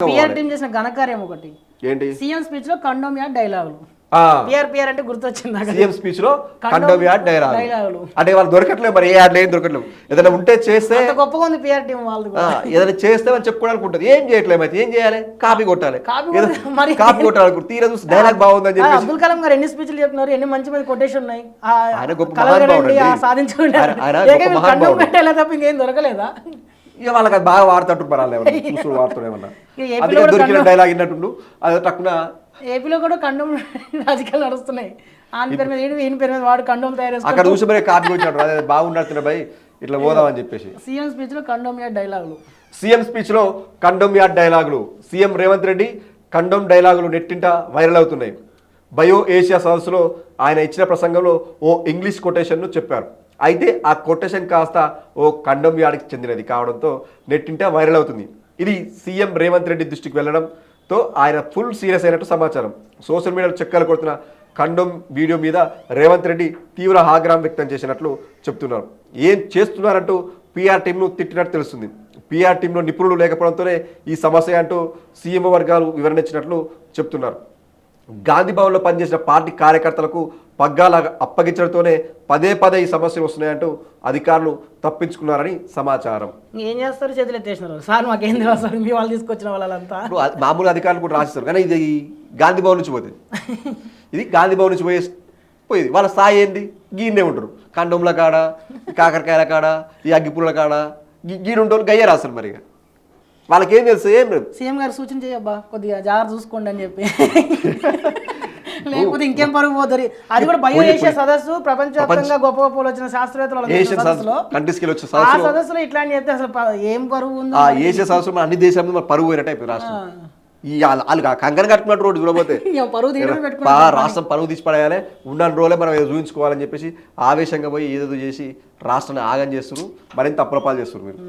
PR team చేసిన ఘనకార్యం ఒకటి. ఏంటి? సీఎం స్పీచ్లో కండోమ్ యాడ్ డైలాగులు పిఆర్ పిఆర్ అంటే గుర్తొచ్చింది సీఎం స్పీచ్లో కండోమ్ యాడ్ డైలాగ్ డైలాగులు. అంటే వాళ్ళు దొరకట్లేదు మరి ఏ యాడ్లు ఏం దొరకట్లేదు. ఏదైనా ఉంటే చేస్తే గొప్పగా ఉంది పిఆర్ టీం వాళ్ళది ఆ, ఏదైనా చేస్తే వాళ్ళు చెప్పుకోవడానికి ఉంటుంది. ఏం చేయట్లేదు అయితే ఏం చేయాలి? కాపీ కొట్టాలి. మరి- కాపీ కొట్టాలి తీరా చూసి డైలాగ్ బాగుందని ఆ, చెప్పేసి అబ్దుల్ కలాం గారు ఎన్ని స్పీచ్లు చెప్పినారు? ఎన్ని మంచి మంచి కొటేషన్ ఉన్నాయి? ఆయన గొప్ప కలవరండి, మహానుభావుడు ఆ అండి. సాధించుకుంటే ఆయన- ఆయన గొప్ప కండోమ్. పెట్టేలా తప్ప ఇంకేం దొరకలేదా? ఇక వాళ్ళకి అది బాగా వాళ్ళు ఏమన్నా చూసుడు ఏమన్నా. అందుకే దొరికిన డైలాగ్ విన్నట్టుండు. అది తక్కువ ఏపీలో కూడా కండోమ్ రాజకీయాలు నడుస్తున్నాయి. ఆయన పేరు మీద ఈయన పేరు మీద వాడు కండోమ్ తయారు అక్కడ చూసి మరి కాపీ వచ్చినట్టు అదే బాగున్నట్టు భయ్ ఇట్లా పోదామని చెప్పేసి. సీఎం స్పీచ్లో కండోమ్ యాడ్ డైలాగులు సీఎం స్పీచ్లో కండోమ్ యాడ్ డైలాగులు సీఎం రేవంత్ రెడ్డి కండోమ్ డైలాగులు నెట్టింట వైరల్ అవుతున్నాయి. బయో ఏషియా సదస్సులో ఆయన ఇచ్చిన ప్రసంగంలో ఓ ఇంగ్లీష్ కొటేషన్ను చెప్పారు. అయితే ఆ కొటేషన్ కాస్త ఓ కండం యాడ్కి చెందినది కావడంతో నెట్టింట వైరల్ అవుతుంది. ఇది సీఎం రేవంత్ రెడ్డి దృష్టికి వెళ్ళడంతో ఆయన ఫుల్ సీరియస్ అయినట్టు సమాచారం. సోషల్ మీడియాలో చెక్కలు కొడుతున్న ఖండం వీడియో మీద రేవంత్ రెడ్డి తీవ్ర ఆగ్రహం వ్యక్తం చేసినట్లు చెప్తున్నారు. ఏం చేస్తున్నారంటూ పీఆర్ టీంను తిట్టినట్టు తెలుస్తుంది. పీఆర్ టీంలో నిపుణులు లేకపోవడంతోనే ఈ సమస్య అంటూ సీఎం వర్గాలు వివరణ ఇచ్చినట్లు చెప్తున్నారు. గాంధీ భవన్లో పనిచేసిన పార్టీ కార్యకర్తలకు పగ్గాల అప్పగించడంతోనే పదే పదే ఈ సమస్యలు వస్తున్నాయంటూ అధికారులు తప్పించుకున్నారని సమాచారం. ఏం చేస్తారు చేతులు ఎత్తేసినారు? సార్ మాకేం తెలియదు మీ వాళ్ళు తీసుకొచ్చిన వాళ్ళంతా. మామూలు అధికారులు కూడా రాసిస్తారు కానీ ఇది గాంధీ భవన్ నుంచి పోతుంది. ఇది గాంధీ భవన్ నుంచి పోయే పోయేది. వాళ్ళ స్థాయి ఏంది? గీనే ఉంటారు. కండోమ్ల కాడ కాకరకాయల కాడ ఈ అగ్గిపుల్ల కాడ గీ- గీడు ఉంటారు గయ్య రాస్తారు మరి వాళ్ళకేం తెలుసు? ఏం లేదు. సీఎం గారు సూచన చేయబ్బా కొద్దిగా జాగ్రత్త చూసుకోండి అని చెప్పి. లేకపోతే ఇంకేం పరుగు పోతుంది? అది కూడా బయో ఏషియా సదస్సు ప్రపంచవ్యాప్తంగా గొప్ప గొప్ప వచ్చిన శాస్త్రవేత్తలు ఆ సదస్సులో ఇట్లాంటి చెప్తే అసలు ఏం పరువు ఉందో ఆ ఏషియా సదస్సులో మన అన్ని దేశాల పరువు పోయినట్టు అయిపోయింది రాష్ట్రం. వాళ్ళ కంకణ కట్టుకున్నట్టు రోడ్డు చూడబోతే రాష్ట్రం పరువు తీసి పడేయాలి. ఉన్న రోజులే మనం ఏదో చూపించుకోవాలని చెప్పేసి ఆవేశంగా పోయి ఏదేదో చేసి రాష్ట్రాన్ని ఆగం చేస్తున్నారు. మరింత అప్రపాలు చేస్తున్నారు మీరు.